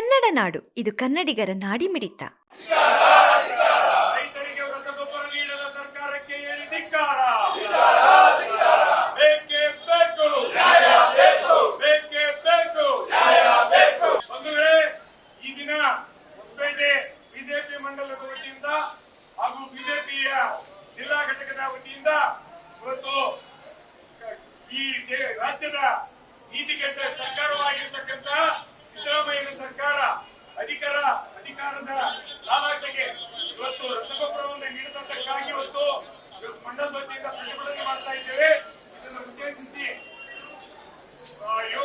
ಕನ್ನಡ ನಾಡು, ಇದು ಕನ್ನಡಿಗರ ಬೇಕು ಬಂಧುಗಳೇ, ಈ ದಿನ ಹೊಸಪೇಟೆ ಬಿಜೆಪಿ ಮಂಡಲದ ವತಿಯಿಂದ ಹಾಗೂ ಬಿಜೆಪಿಯ ಜಿಲ್ಲಾ ಘಟಕದ ವತಿಯಿಂದ ಇವತ್ತು ಈ ರಾಜ್ಯದ ಸರ್ಕಾರವಾಗಿರ್ತಕ್ಕಂಥ ಸಿದ್ದರಾಮಯ್ಯನ ಸರ್ಕಾರ ಇವತ್ತು ಮಂಡಲದ ವತಿಯಿಂದ ಪ್ರತಿಭಟನೆ ಮಾಡ್ತಾ ಇದ್ದೇವೆ. ಇದನ್ನು ಉದ್ದೇಶಿಸಿ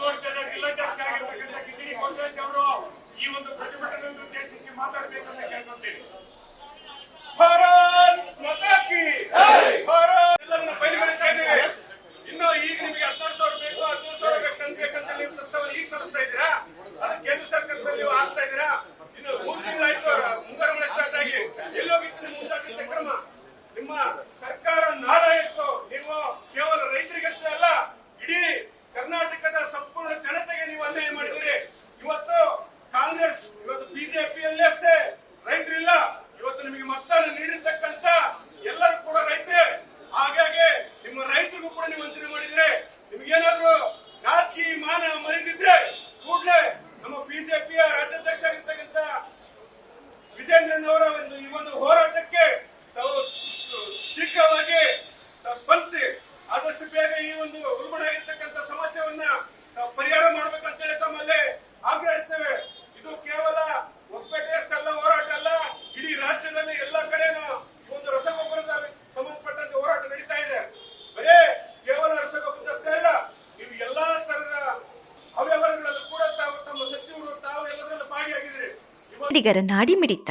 ಮೋರ್ಚಾದ ಜಿಲ್ಲಾಧ್ಯಕ್ಷ ಆಗಿರ್ತಕ್ಕಂಥ ಕಿಚಡಿ ಕಾಂಗ್ರೆಸ್ ಅವರು ಈ ಒಂದು ಪ್ರತಿಭಟನೆ ಉದ್ದೇಶಿಸಿ ಮಾತಾಡಬೇಕಂತ ಕೇಳ್ಕೊಂತೀನಿ ಭಾರತ್ ಮಾತಾ ವಿಜೇಂದ್ರನ್ ಅವರ ಒಂದು ಈ ಒಂದು ಹೋರಾಟಕ್ಕೆ ತಾವು ಶೀಘ್ರವಾಗಿ ಸ್ಪಂದಿಸಿ ಆದಷ್ಟು ಬೇಗ ಈ ಒಂದು ಉಲ್ಬಣ ಆಗಿರ್ತಕ್ಕಂಥ ಸಮಸ್ಯೆಯನ್ನ ತಾವು ಪರಿಹಾರ ಮಾಡ್ಬೇಕಂತೇಳಿ ತಮ್ಮಲ್ಲಿ ಆಗ್ರಹಿಸ್ತೇವೆ. ಇದು ಕೇವಲ ಹೊಸಪೇಟೆಯಷ್ಟಲ್ಲ ಹೋರಾಟ ಅಲ್ಲ, ಇಡೀ ರಾಜ್ಯದಲ್ಲಿ ಎಲ್ಲ ಕಡೆನೂ ಒಂದು ರಸಗೊಬ್ಬರದ ಸಂಬಂಧಪಟ್ಟಂತೆ ಹೋರಾಟ ನಡೀತಾ ಇದೆ. ಬರೇ ಕೇವಲ ರಸಗೊಬ್ಬರದಷ್ಟೇ ಇಲ್ಲ ನೀವು ಎಲ್ಲಾ ತರದ ಅವ್ಯವಹಾರಗಳಲ್ಲೂ ಕೂಡ ತಾವು ತಮ್ಮ ಸಚಿವರು ತಾವು ಎಲ್ಲದರಲ್ಲೂ ಭಾಗಿಯಾಗಿದ್ದೀರಿ. ನಾಡಿ ನಾಡಿಮಿಡಿತ